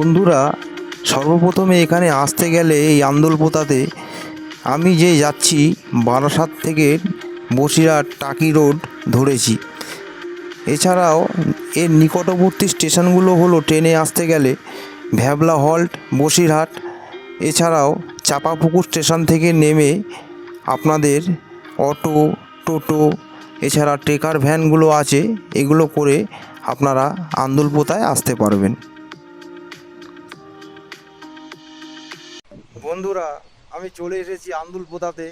বন্ধুরা, সর্বপ্রথমে এখানে আসতে গেলে এই আন্দোলপোতাতে আমি যে যাচ্ছি, বারাসাত থেকে বসিরহাট টাকি রোড ধরেছি। এছাড়াও এর নিকটবর্তী স্টেশনগুলো হলো ট্রেনে আসতে গেলে ভ্যাবলা হল্ট, বসিরহাট, এছাড়াও চাপাপুকুর স্টেশন থেকে নেমে আপনাদের অটো, টোটো, এছাড়া ট্রেকার ভ্যানগুলো আছে, এগুলো করে আপনারা আন্দুলপোতায় আসতে পারবেন। বন্ধুরা, আমি চলে এসেছি আন্দুলপোতাতে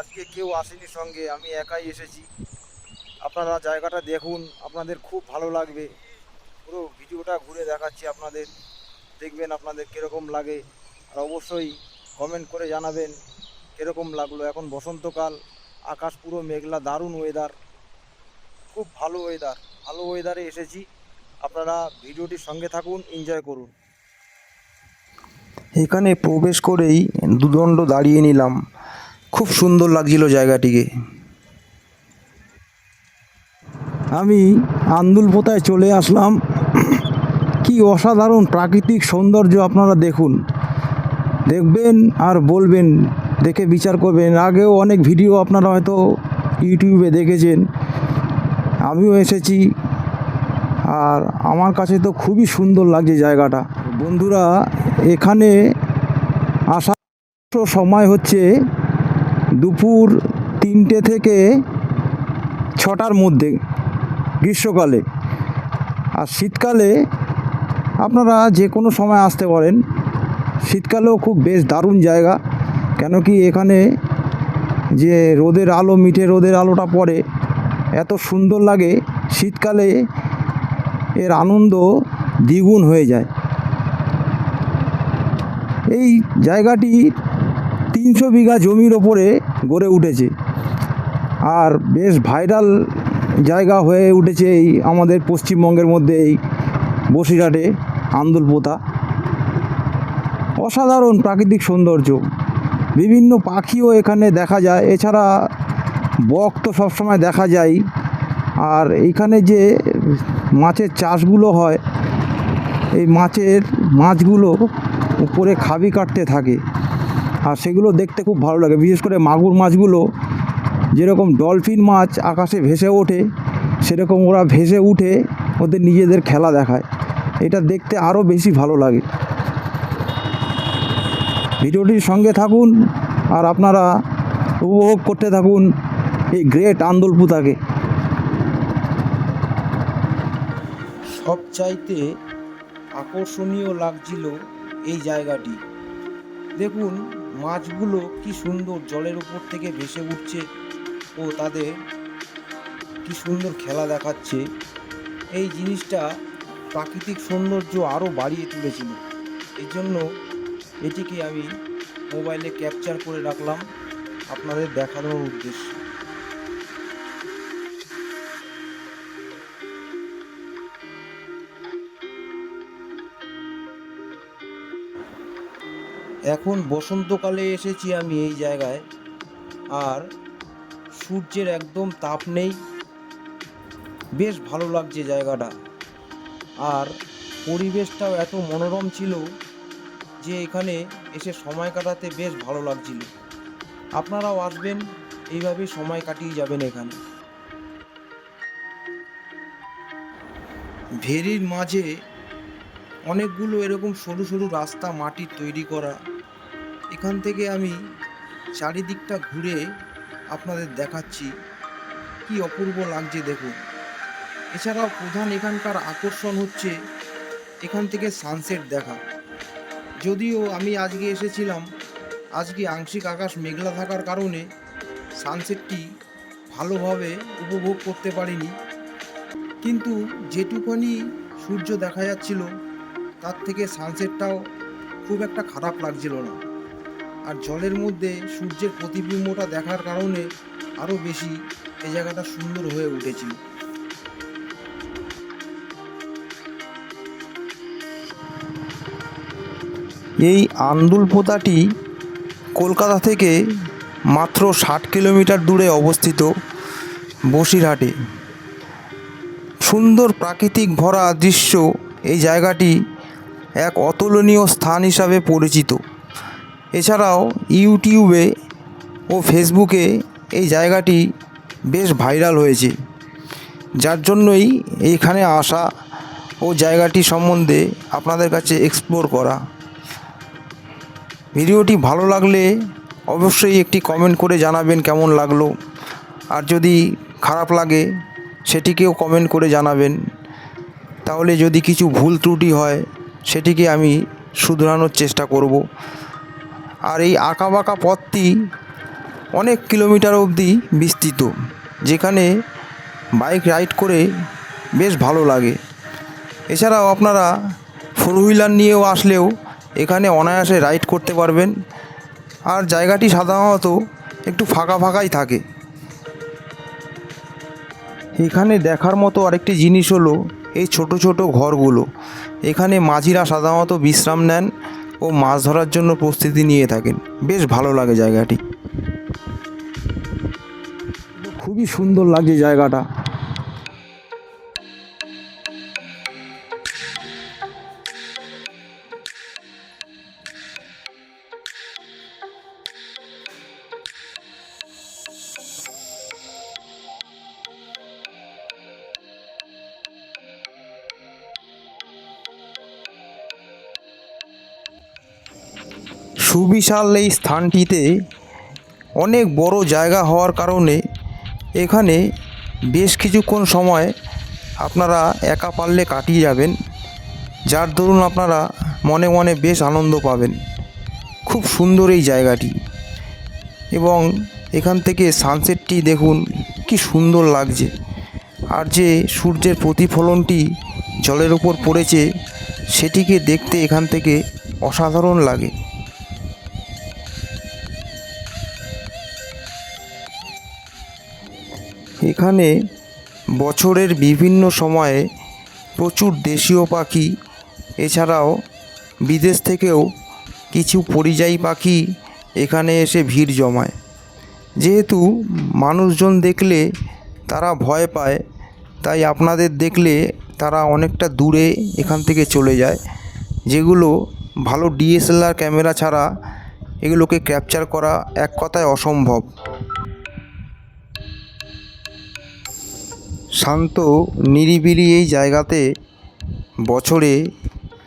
আজকে কেউ আসেনি সঙ্গে, আমি একাই এসেছি। আপনারা জায়গাটা দেখুন, আপনাদের খুব ভালো লাগবে। পুরো ভিডিওটা ঘুরে দেখাচ্ছি আপনাদের, দেখবেন আপনাদের কীরকম লাগে। আর অবশ্যই কমেন্ট করে জানাবেন কীরকম লাগল। এখন বসন্তকাল, আকাশ পুরো মেঘলা, দারুণ ওয়েদার খুব ভালো ওয়েদার ভালো ওয়েদারে এসেছি। আপনারা ভিডিওটির সঙ্গে থাকুন এনজয় করুন। এখানে প্রবেশ করেই দুদণ্ড দাঁড়িয়ে নিলাম। খুব সুন্দর লাগছিল জায়গাটিকে। আমি আন্দুলপোতায় চলে আসলাম। কি অসাধারণ প্রাকৃতিক সৌন্দর্য আপনারা দেখুন। দেখবেন আর বলবেন, দেখে বিচার করবেন। আগেও অনেক ভিডিও আপনারা হয়তো ইউটিউবে দেখেছেন। আমিও এসেছি। আর আমার কাছে তো খুবই সুন্দর লাগছে জায়গাটা। বন্ধুরা এখানে আসার সময় হচ্ছে দুপুর তিনটে থেকে ছটার মধ্যে গ্রীষ্মকালে। আর শীতকালে আপনারা যে কোনো সময় আসতে পারেন। শীতকালেও খুব বেশ দারুণ জায়গা। কেন কি এখানে যে রোদের আলো, মিঠে রোদের আলোটা পড়ে, এত সুন্দর লাগে। শীতকালে এর আনন্দ দ্বিগুণ হয়ে যায়। এই জায়গাটি তিনশো বিঘা জমির ওপরে গড়ে উঠেছে। আর বেশ ভাইরাল জায়গা হয়ে উঠেছে এই আমাদের পশ্চিমবঙ্গের মধ্যে এই বসিরহাটে আন্দুলপোতা। অসাধারণ প্রাকৃতিক সৌন্দর্য। বিভিন্ন পাখিও এখানে দেখা যায়। এছাড়া বক তো সবসময় দেখা যায়। আর এইখানে যে মাছের চাষগুলো হয়, এই মাছের মাছগুলো উপরে খাবি কাটতে থাকে। আর সেগুলো দেখতে খুব ভালো লাগে। বিশেষ করে মাগুর মাছগুলো, যেরকম ডলফিন মাছ আকাশে ভেসে ওঠে, সেরকম ওরা ভেসে উঠে ওদের নিজেদের খেলা দেখায়। এটা দেখতে আরও বেশি ভালো লাগে। ভিডিওটির সঙ্গে থাকুন আর আপনারা উপভোগ করতে থাকুন এই গ্রেট আন্দোলপুতাকে। সবচাইতে আকর্ষণীয় লাগছিল এই জায়গাটি। দেখুন, মাছগুলো কি সুন্দর জলের উপর থেকে ভেসে উঠছে ও তাদের কি সুন্দর খেলা দেখাচ্ছে। এই জিনিসটা প্রাকৃতিক সৌন্দর্য আরও বাড়িয়ে তুলেছিল। এই জন্য এটিকে আমি মোবাইলে ক্যাপচার করে রাখলাম। আপনাদের দেখানোর উদ্দেশ্যে। এখন বসন্তকালে এসেছি আমি এই জায়গায়। আর সূর্যের একদম তাপ নেই। বেশ ভালো লাগছে জায়গাটা। আর পরিবেশটাও এত মনোরম ছিল যে এখানে এসে সময় কাটাতে বেশ ভালো লাগছিল। আপনারাও আসবেন এইভাবে সময় কাটিয়ে যাবেন এখানে। ভেরির মাঝে অনেকগুলো এরকম সরু সরু রাস্তা মাটির তৈরি করা এখান থেকে আমি চারিদিকটা ঘুরে আপনাদের দেখাচ্ছি। কি অপূর্ব লাগছে দেখুন। এছাড়াও প্রধান এখানকার আকর্ষণ হচ্ছে এখান থেকে সানসেট দেখা। যদিও আমি আজকে এসেছিলাম, আজকে আংশিক আকাশ মেঘলা থাকার কারণে সানসেটটি ভালোভাবে উপভোগ করতে পারিনি। কিন্তু যেটুকুনি সূর্য দেখা যাচ্ছিল, তার থেকে সানসেটটাও খুব একটা খারাপ লাগছিল না। আর জলের মধ্যে সূর্যের প্রতিবিম্বটা দেখার কারণে আরও বেশি এই জায়গাটা সুন্দর হয়ে উঠেছিল। এই আন্দুল পোতাটি কলকাতা থেকে মাত্র ষাট কিলোমিটার দূরে অবস্থিত বসিরহাটে। সুন্দর প্রাকৃতিক ভরা দৃশ্য এই জায়গাটি এক অতুলনীয় স্থান হিসাবে পরিচিত। এছাড়াও ইউটিউবে ও ফেসবুকে এই জায়গাটি বেশ ভাইরাল হয়েছে। যার জন্যই এইখানে আসা ও জায়গাটি সম্বন্ধে আপনাদের কাছে এক্সপ্লোর করা। ভিডিওটি ভালো লাগলে অবশ্যই একটি কমেন্ট করে জানাবেন কেমন লাগল। আর যদি খারাপ লাগে, সেটিকেও কমেন্ট করে জানাবেন। তাহলে যদি কিছু ভুল ত্রুটি হয়, সেটিকে আমি শুধরানোর চেষ্টা করব। আর এই আঁকাবাঁকা পথটি অনেক কিলোমিটার অবধি বিস্তৃত, যেখানে বাইক রাইড করে বেশ ভালো লাগে। এছাড়াও আপনারা ফোর হুইলার নিয়েও আসলেও এখানে অনায়াসে রাইড করতে পারবেন। আর জায়গাটি সাধারণত একটু ফাঁকা ফাঁকাই থাকে। এখানে দেখার মতো আরেকটি জিনিস হলো এই ছোট ছোট ঘরগুলো। এখানে মাঝিরা সাধারণত বিশ্রাম নেন। ও মাছ ধরার জন্য প্রস্তুতি নিয়ে থাকেন। বেশ ভালো লাগে জায়গাটি। খুবই সুন্দর লাগছে জায়গাটা। সুবিশাল এই স্থানটিতে অনেক বড় জায়গা হওয়ার কারণে এখানে বেশ কিছুক্ষণ সময় আপনারা একা পারলে কাটিয়ে যাবেন, যার দরুন আপনারা মনে মনে বেশ আনন্দ পাবেন। খুব সুন্দর এই জায়গাটি। এবং এখান থেকে সানসেটটি দেখুন, কি সুন্দর লাগছে। আর যে সূর্যের প্রতিফলনটি জলের উপর পড়েছে, সেটিকে দেখতে এখান থেকে অসাধারণ লাগে। এখানে বছরের বিভিন্ন সময়ে প্রচুর দেশীয় পাখি, এছাড়াও বিদেশ থেকেও কিছু পরিযায়ী পাখি এখানে এসে ভিড় জমায়। যেহেতু মানুষজন দেখলে তারা ভয় পায়, তাই আপনাদের দেখলে তারা অনেকটা দূরে এখান থেকে চলে যায়, যেগুলো ভালো ডিএসএলআর ক্যামেরা ছাড়া এগুলোকে ক্যাপচার করা এক কথায় অসম্ভব। শান্ত, নিরিবিলি এই জায়গাতে বছরে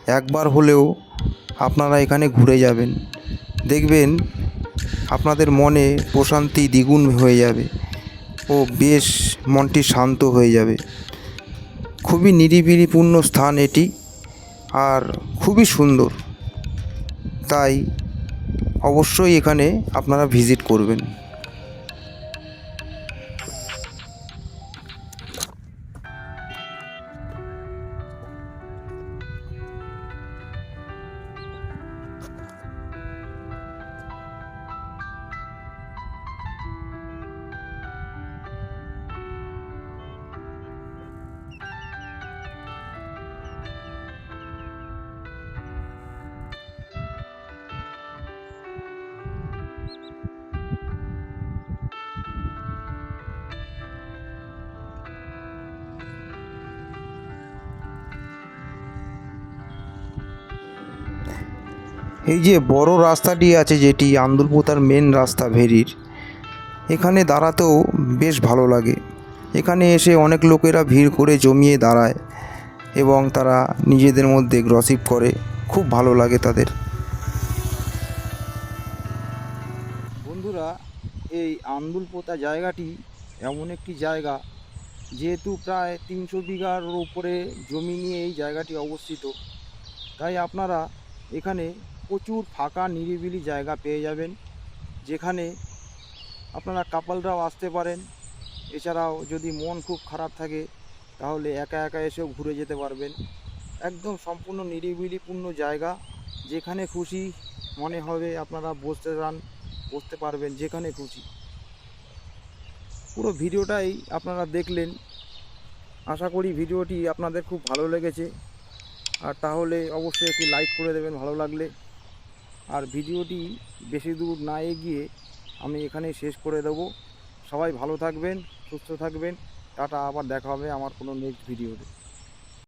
একবার হলেও আপনারা এখানে ঘুরে যাবেন। দেখবেন আপনাদের মনে প্রশান্তি দ্বিগুণ হয়ে যাবে ও বেশ মনটি শান্ত হয়ে যাবে। খুবই নিরিবিলিপূর্ণ স্থান এটি আর খুবই সুন্দর। তাই অবশ্যই এখানে আপনারা ভিজিট করবেন। এই যে বড় রাস্তাটি আছে যেটি আন্দুলপোতার মেন রাস্তা ভেরির, এখানে দাঁড়াতেও বেশ ভালো লাগে। এখানে এসে অনেক লোকেরা ভিড় করে জমিয়ে দাঁড়ায় এবং তারা নিজেদের মধ্যে গ্রসিপ করে। খুব ভালো লাগে তাদের। বন্ধুরা, এই আন্দুলপোতা জায়গাটি এমন একটি জায়গা, যেহেতু প্রায় তিনশো বিঘার উপরে জমি নিয়ে এই জায়গাটি অবস্থিত। তাই আপনারা এখানে প্রচুর ফাঁকা নিরিবিলি জায়গা পেয়ে যাবেন, যেখানে আপনারা কাপালরাও আসতে পারেন। এছাড়াও যদি মন খুব খারাপ থাকে, তাহলে একা একা এসেও ঘুরে যেতে পারবেন। একদম সম্পূর্ণ নিরিবিলিপূর্ণ জায়গা, যেখানে খুশি মনে হবে আপনারা বসতে চান, বসতে পারবেন যেখানে খুশি। পুরো ভিডিওটাই আপনারা দেখলেন। আশা করি ভিডিওটি আপনাদের খুব ভালো লেগেছে। আর তাহলে অবশ্যই একটি লাইক করে দেবেন, ভালো লাগলে। আর ভিডিওটি বেশি দূর না এগিয়ে আমি এখানে শেষ করে দেব। সবাই ভালো থাকবেন, সুস্থ থাকবেন। টাটা, আবার দেখা হবে আমার কোনো নেক্সট ভিডিওতে